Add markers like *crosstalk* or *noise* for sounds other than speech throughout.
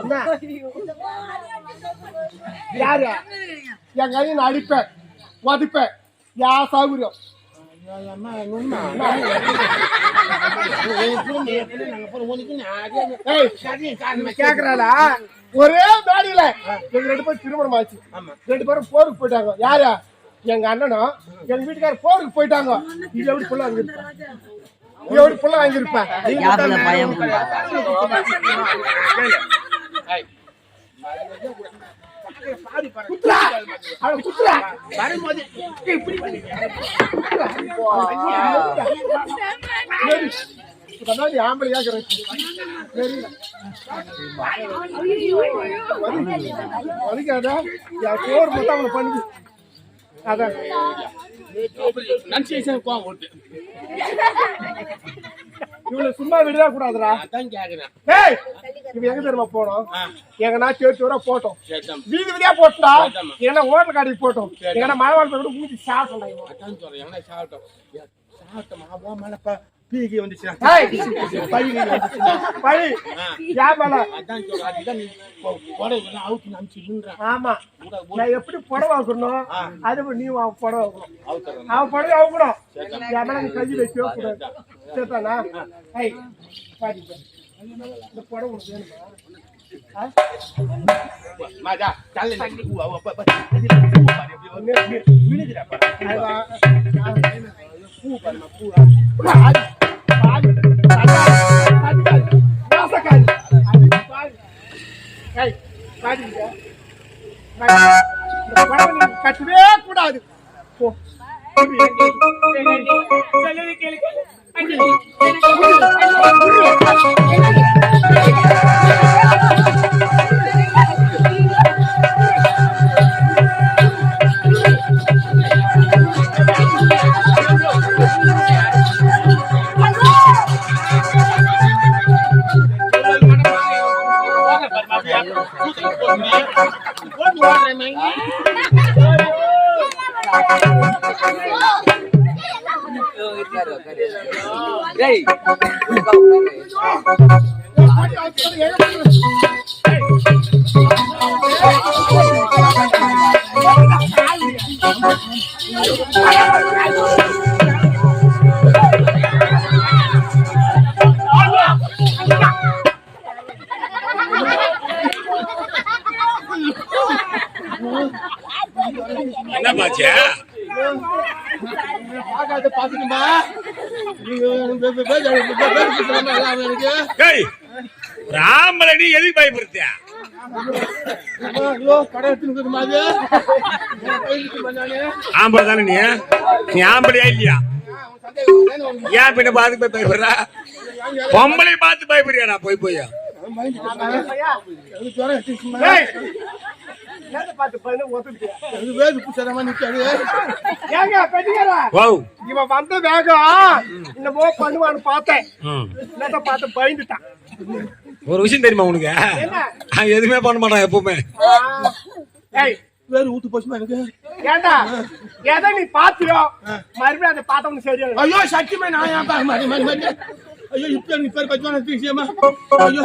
என்ன? யாரு? என் கையை நான் அடிப்பேன். உதைப்பேன். யா சௌகரியம். கேக்குறாளா ஒரே மேடையில எங்க ரெண்டு பேரும் திருமணம் ஆச்சு. ரெண்டு பேரும் போருக்கு போயிட்டாங்க. யாரு? எங்க அண்ணனும் எங்க வீட்டுக்காரர் போருக்கு போயிட்டாங்க. இது எப்படி புள்ள அங்க இருப்ப இது எப்படி புள்ள அங்க பண்ணி. ஆம்பளையா கிடைச்சு தெரியல. வலிக்காதா? என் சோறு மட்டும் அவனை பண்ணுது அதான். நன்சேஷன் கோவம் ஓட்டு இவளை சும்மா விடவே கூடாதுடா. அதான் கேக்குறேன். ஏய் இவ எங்க தெரியுமா போனோம்? எங்கன்னா சேர்த்து வர போட்டோம். வீதி வீதியா போட்டா. எங்கன்னா ஹோட்டல் கடைக்கு போட்டோம். எங்கன்னா மழை வாழ்க்கை கூட ஊதி சாப்பிட சொன்னாங்க அதான் சொல்றேன். என்ன சாப்பிட்டோம். சாப்பிட்டோம். மேலப்பா பீகி வந்துச்சுனா ஏய், பைகி வந்துச்சுனா பழி. யார் மேல அதான் சொல்றேன் அதுதான் நீ போட எல்லாம் அவுத்து நம்பிச்சுன்றான் ஆமா. நான் எப்படி புடவை வாங்கணும் ஆ. அது நீ அவன் புடவை அவுத்துறேன். அவன் புடவை வாங்கணும் என் மேல நீ கை வைக்கவே கூடாது. சரிதானா? ஏய் பாருங்க இந்த புடவை உனக்கு வேணுமா? ஆ? மாஜா தள்ள. நீ பூ அவ பா பூ பாரு எப்படி விழுதுடா பாரு. அது வா. பூ பாருமா பூ கட்டவே கூடாது கேளு டேய் நீ எதுக்கு பயப்படுத்தியா? ஆம்பளை தானே நீ? நீ ஆம்பளையா இல்லையா? ஏன் பின்ன பார்த்து போய் பயப்படுறா? பொம்பளை பார்த்து பயப்படுறியா நான் போய். போய் இவன் வந்த வேகம் என்னமோ பண்ணுவான்னு பார்த்தேன். பார்த்து பயந்துட்டான். ஒரு விஷயம் தெரியுமா உனக்கு? என்ன? அவன் எதுவுமே பண்ண மாட்டான் எப்பவுமே. வேறு ஊத்து போச்சுமா எனக்கு? ஏண்டா? எதை நீ பாத்தியோ மறுபடியும் அதை பார்த்தவனு சரியா ஐயோ சத்தியமே நான் ஏன் ஐயோ இப்ப நீ பேர் பச்சுமா விஷயமா ஐயோ.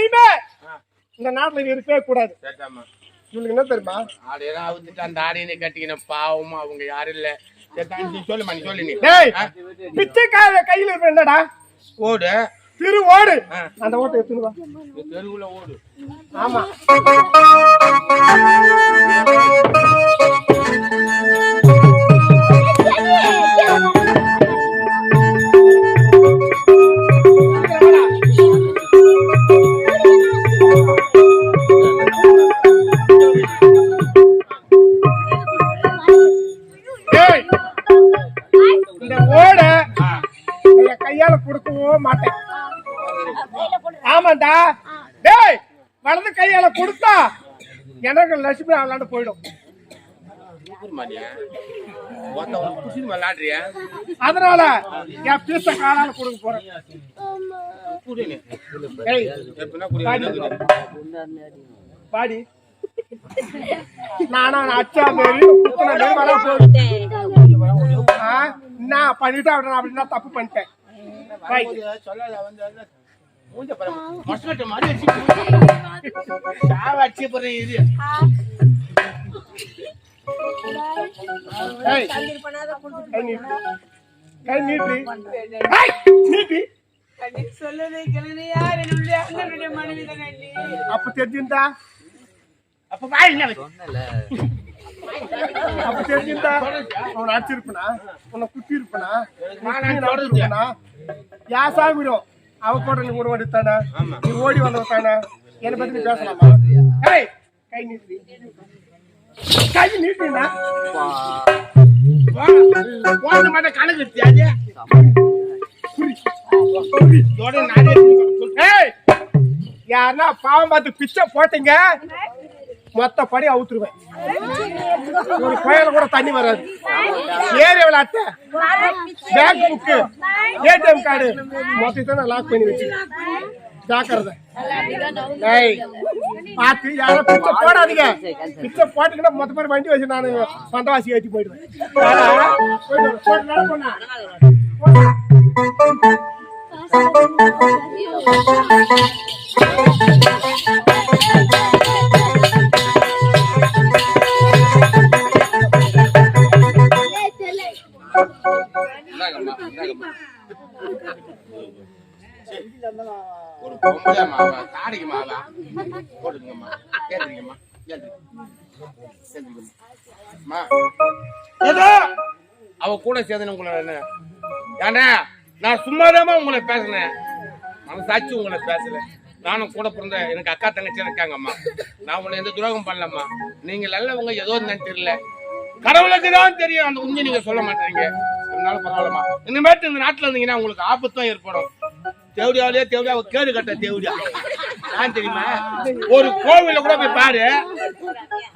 இனிமே இந்த நாட்டுல நீ இருக்கவே கூடாது. இவளுக்கு என்ன தெரியுமா? ஆடையெல்லாம் அவுத்துட்டு அந்த ஆடையை கட்டிக்கணும் பாவமா அவங்க யாரும் இல்ல. சொல்லுமா நீ சொல்லு நீ. டேய் பிச்சைக்கார கையில இருப்ப என்னடா? ஓடு. திரு ஓடு. அந்த ஓட்டை வா. நீ தெருவுல ஓடு. ஆமா. மாட்டேன். ஆமாண்டா. டேய் வலது கையால கொடுத்தா எனக்கு லட்சுமி அவளாண்டு போயிடும். விளாடுறியா அதனால என் பீச காலால கொடுக்க போறேன். பாடி. நானா அச்சா மாரி நான் பண்ணிட்டு அப்படின்னா தப்பு பண்ணிட்டேன். ரைட். மொசக்கட்டை மாதிரி அடிச்சு *laughs* சாவ அடிச்சு போறேன் இது. கை நீட்டு. கை நீட்டு. அப்ப தெரிஞ்சிருந்தா? அப்ப வாய் என்ன வச்சு? அப்ப தெரிஞ்சிருந்தா? அவன் அடிச்சிருப்பனா? உன்னை குத்தி இருப்பனா நான் தொடர்ந்து. யா சாமிடும் அவ நீ கூட தானே. நீ ஓடி வந்தவ தானே என்னை பத்தி நீ பேசலாமா ஏய் கை நீட்டு கை நீட்டுனா போன மாட்ட கணக்கு எடுத்தியா இதோட நானே சொல்றேன். ஏய் யாருன்னா பாவம் பார்த்து பிச்சை போட்டீங்க மொத்த படி அவுத்துருவேன். ஒரு கோயில கூட தண்ணி வராது. ஏரியாவில் அட்டை? பேங்க் புக்கு ஏடிஎம் கார்டு மொத்தத்தை நான் லாக் பண்ணி வச்சு ஜாக்கிரதை. ஏய் பார்த்து யாரும் பிச்சை போடாதீங்க. பிச்சை போட்டீங்கன்னா மொத்த பேர் வண்டி வச்சு நான் சொந்தவாசி ஏற்றி போயிடுவேன். தாடிக்கு மாவா ஏதோ அவ கூட சேர்ந்து உங்களை என்ன? ஏண்டா நான் சும்மாதாம்மா உங்களை பேசினேன். மனசாட்சி உங்களை பேசல. நானும் கூட பிறந்த எனக்கு அக்கா தங்கச்சி இருக்காங்கம்மா. நான் உன்னை எந்த துரோகம் பண்ணலம்மா. நீங்க நல்லவங்க ஏதோ என்னன்னு தெரியல. கடவுளுக்கு தான் தெரியும். அந்த உண்மை நீங்க சொல்ல மாட்டீங்க. அதனால பரவாயில்லம்மா. இனிமேட்டு இந்த நாட்டுல இருந்தீங்கன்னா உங்களுக்கு ஆபத்தும் ஏற்படும். தேவடியாவிலே தேவடியா கேடு கட்ட தேவடியா. ஏன் தெரியுமா ஒரு கோவில கூட போய் பாரு.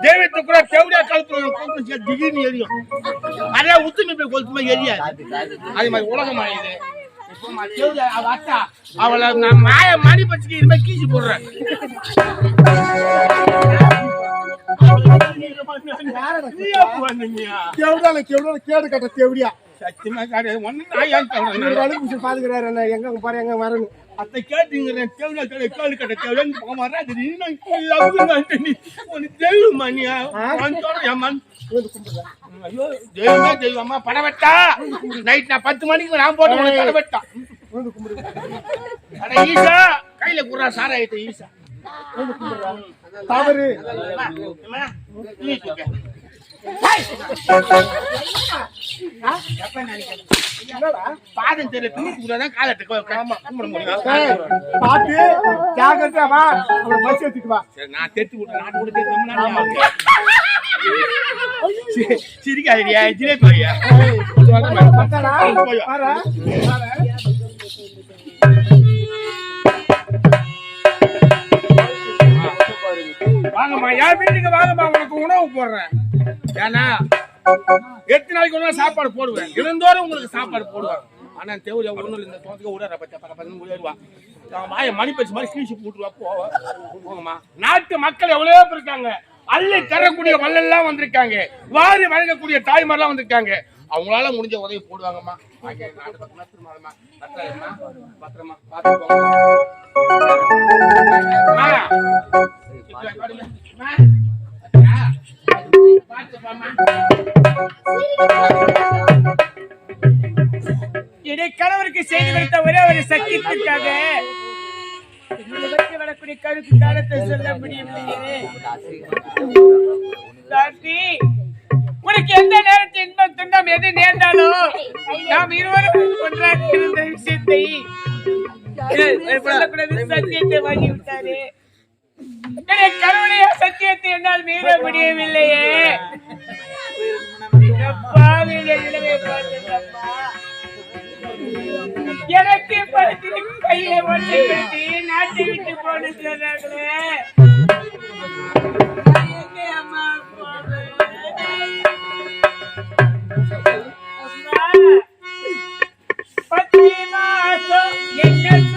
தெய்வத்தை கூட தேவடியா கழுத்து திடீர்னு எரியும். நிறைய உத்துமை போய் கொளுத்துமா எரியாது. அது மாதிரி உலகமா இது தேவடியா அவளை நான் மாய மணி பச்சுக்கு இனிமே கீசி போடுறேன். நீயா போனீங்க? தேவடியால கேவடியால கேடு கட்ட தேவடியா. சத்தியமா கிடையாது. ஒண்ணு நான் ஏன் சொல்றேன்? அனுப்பிச்சு பாத்துக்கிறாரு என்ன? எங்க பாரு எங்க வரணும் அத்தை கேட்டீங்க தேவையா தேவை கேள்வி கட்ட தேவை போக மாட்டேன் இன்னும் நீ உனக்கு தெரியுமா நீ? அவன் ஏமான் ஐயோ தெய்வமே தெய்வமா படவெட்டா? நைட் நான் பத்து மணிக்கு நான் போட்டு உனக்கு படவெட்டா? அட ஈசா கையில குடுறா சாரா ஆயிட்டு ஈசா. தவறு. பாதம் தெரியல தான் காலத்துக்கு பாத்து ஜாக்கிரதையா வா அவரை பஸ் ஏத்திட்டு வா சரி, நான் தெத்து விட்டு நான் கூட தெத்து ரொம்ப ஜிலேபி ஐயா வாங்கம்மா யார் வீட்டுக்கு வாங்கம்மா உனக்கு உணவு போடுறேன். ஏன்னா எட்டு நாளைக்கு ஒரு சாப்பாடு போடுவேன். இருந்தோறும் உங்களுக்கு சாப்பாடு போடுவேன். ஆனா தேவையா ஒண்ணும் இந்த தோட்டத்துக்கு விடாத பச்சை பக்க பக்கம் உயருவா அவன் வாய மணி பச்சு மாதிரி கீழ்ச்சி போட்டுருவா போவா போங்கம்மா. நாட்டு மக்கள் எவ்வளவோ இருக்காங்க. அள்ளி தரக்கூடிய வள்ளல்லாம் வந்திருக்காங்க. வாரி வழங்கக்கூடிய தாய்மாரெல்லாம் வந்திருக்காங்க. அவங்களால முடிஞ்ச உதவி போடுவாங்கம்மா. வாங்க, நாட்டு பக்கமா. பத்திரமா, பத்திரமா, பார்த்து. என்னை கணவருக்கு செய்து கொடுத்த ஒரே ஒரு சத்தியத்திற்காக வரக்கூடிய கருத்து காலத்தை சொல்ல முடியவில்லையே. உனக்கு எந்த நேரத்தில் இன்பம் துன்பம் எது நேர்ந்தாலும் நாம் இருவரும் ஒன்றாக இருந்த விஷயத்தை சத்தியத்தை வாங்கி விட்டாரு என் கருணைய சத்தியத்தை என்னால் மீற முடியவில்லையே. எனக்கு படுத்திருக்கும் கையை ஒன்றை கட்டி நாட்டை விட்டு போன பத்து மாசம் என்ன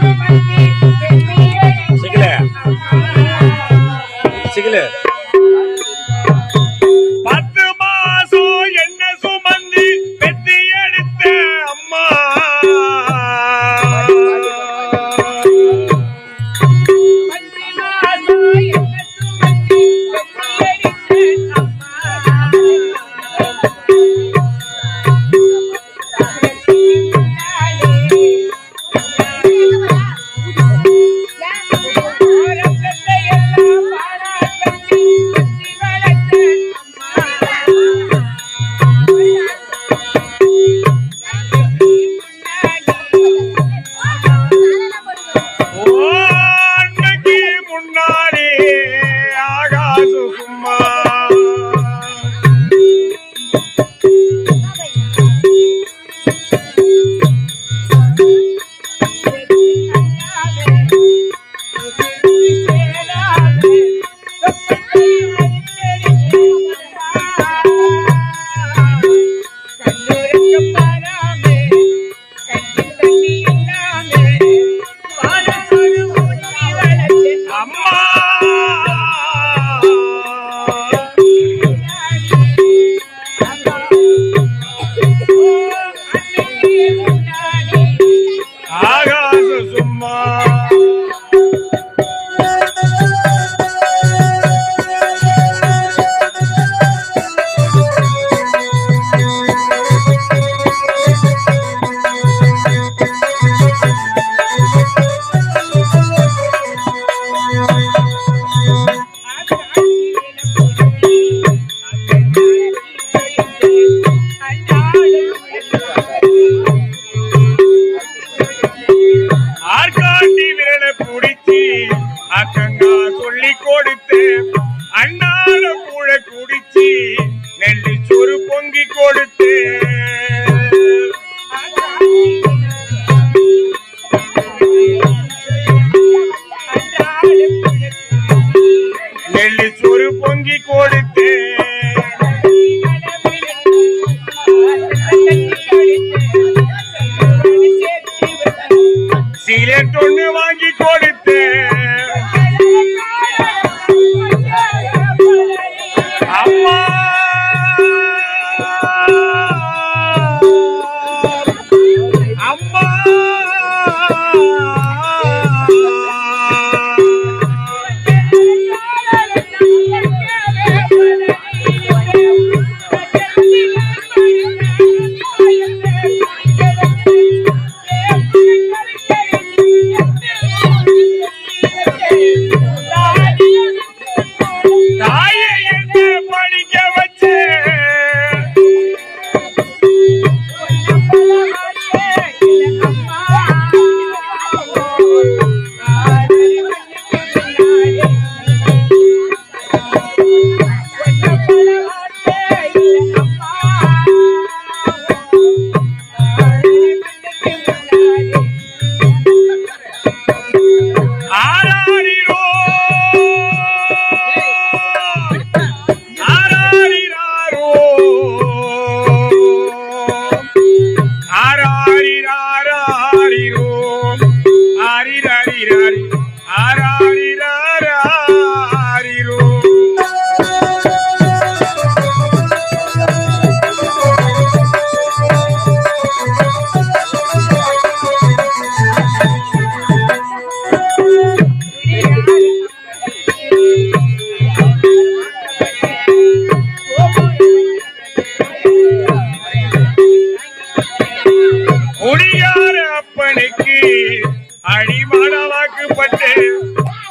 அடிமானாவாக்கப்பட்டு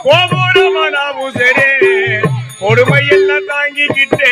கோபுரமானாவும் சரி. கொடுமை எல்லாம் தாங்கிக்கிட்டு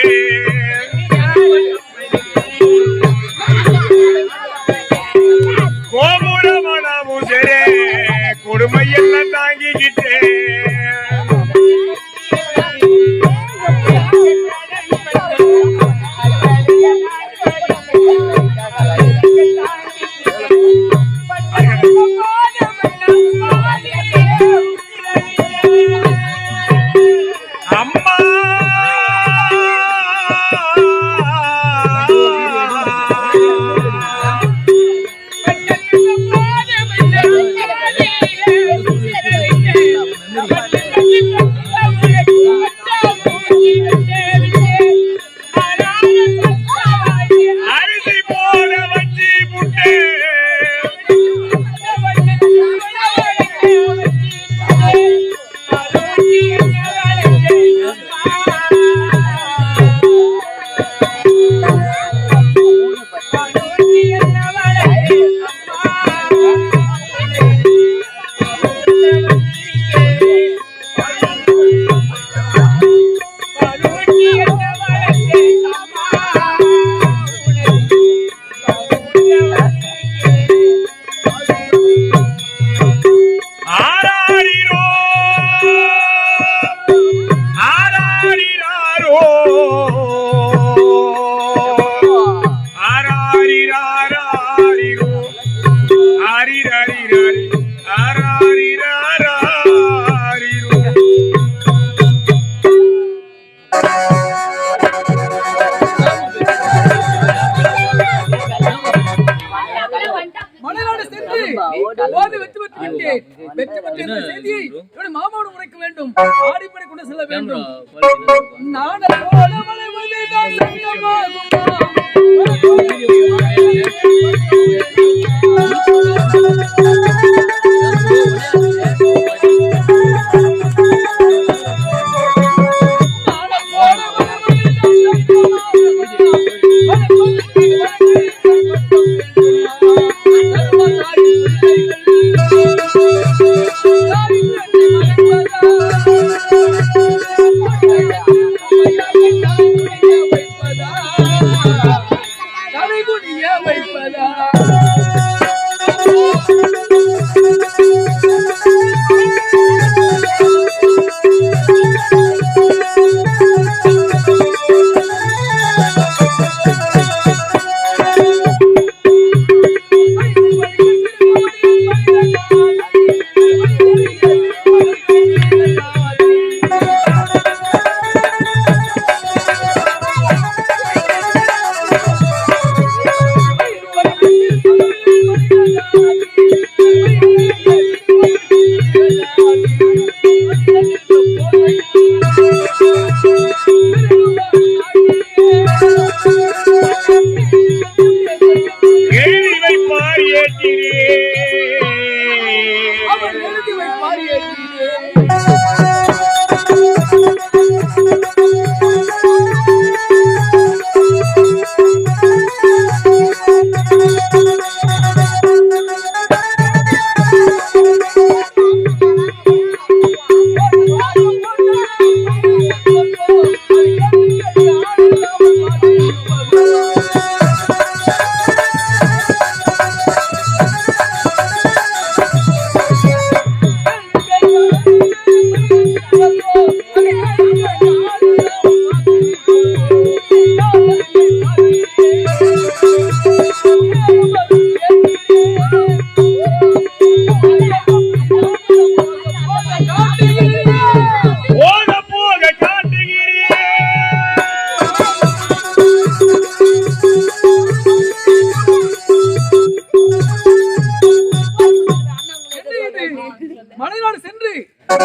மலைநாடு சென்று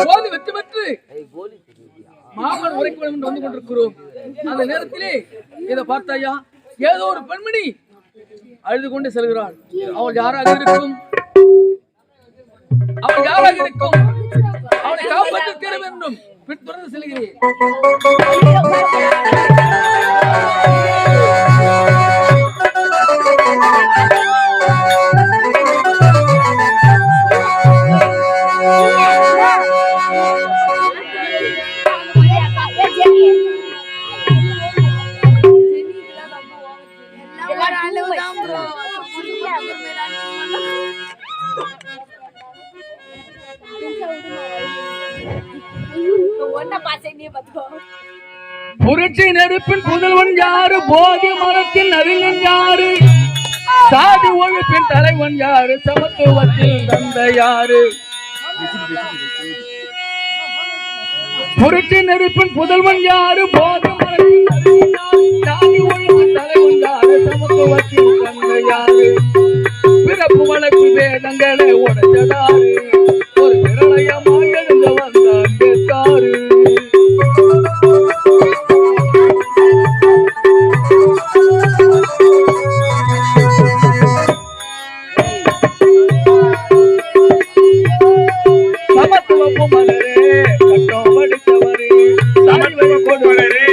போது வெற்றி பெற்று மாமன் உரைக்க வேண்டும் என்று வந்து கொண்டிருக்கிறோம். அந்த நேரத்திலே இதை பார்த்தாயா? ஏதோ ஒரு பெண்மணி அழுது கொண்டு செல்கிறாள். அவள் யாராக இருக்கும்? அவள் யாராக இருக்கும்? அவளை காப்பாற்ற தீர வேண்டும் பின் தொடர்ந்து செல்கிறேன். புரட்சி நெருப்பின் புதல்வன் யாரு? போதி மரத்தின் அறிஞன் யாரு? சாதி ஒழிப்பின் தலைவன் யாரு? சமத்துவத்தில் தந்த யாரு? புரட்சி நெருப்பின் புதல்வன் யாரு? போதி மரத்தின் சாதி ஒழிப்பின் தலைவன் யாரு? சமத்துவத்தில் தந்த யாரு? பிறப்பு வழக்கு வேதங்களை உடைச்சதாரு ஒரு பிரளயமாய் Ô, galerinha!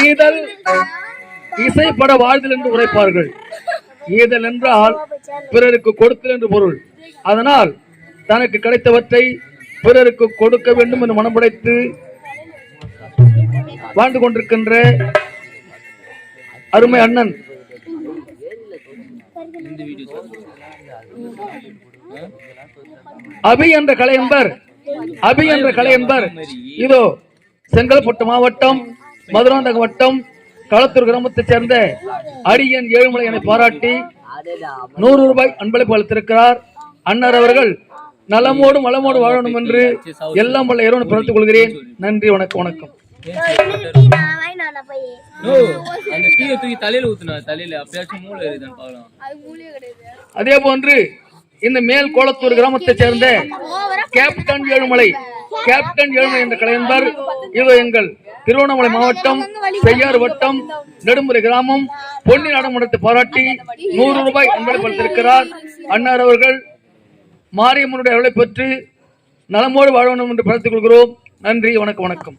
ஈதல் இசைப்பட வாழ்தல் என்று உரைப்பார்கள். ஈதல் என்றால் பிறருக்கு கொடுத்தல் என்று பொருள். அதனால் தனக்கு கிடைத்தவற்றை பிறருக்கு கொடுக்க வேண்டும் என்று மனம் படைத்து வாழ்ந்து கொண்டிருக்கின்ற அருமை அண்ணன். அபி என்ற கலை என்பர் அபி என்ற கலை என்பர் இதோ செங்கல்பட்டு மாவட்டம் மதுராந்தகம் வட்டம் களத்தூர் கிராமத்தைச் சேர்ந்த அடியன் ஏழுமலை என பாராட்டி நூறு ரூபாய் அன்பளிப்பு அளித்திருக்கிறார். அண்ணர் அவர்கள் நலமோடும் வளமோடு வாழணும் என்று எல்லாம் வல்ல இறைவனை பிறத்துக் கொள்கிறேன். நன்றி வணக்கம் வணக்கம். அதே போன்று இந்த மேல் கோலத்தூர் கிராமத்தைச் சேர்ந்த கேப்டன் ஏழுமலை கேப்டன் ஏழுமலை என்ற கலைஞர் இது எங்கள் திருவண்ணாமலை மாவட்டம் செய்யாறு வட்டம் நெடுமுறை கிராமம் பொன்னி நடமனத்தை பாராட்டி நூறு ரூபாய் அன்பளித்திருக்கிறார் அன்னார் அவர்கள் மாரியம்மனுடைய அருளை பெற்று நலமோடு வாழ வேண்டும் என்று பிரார்த்திக் கொள்கிறோம். நன்றி வணக்கம் வணக்கம்.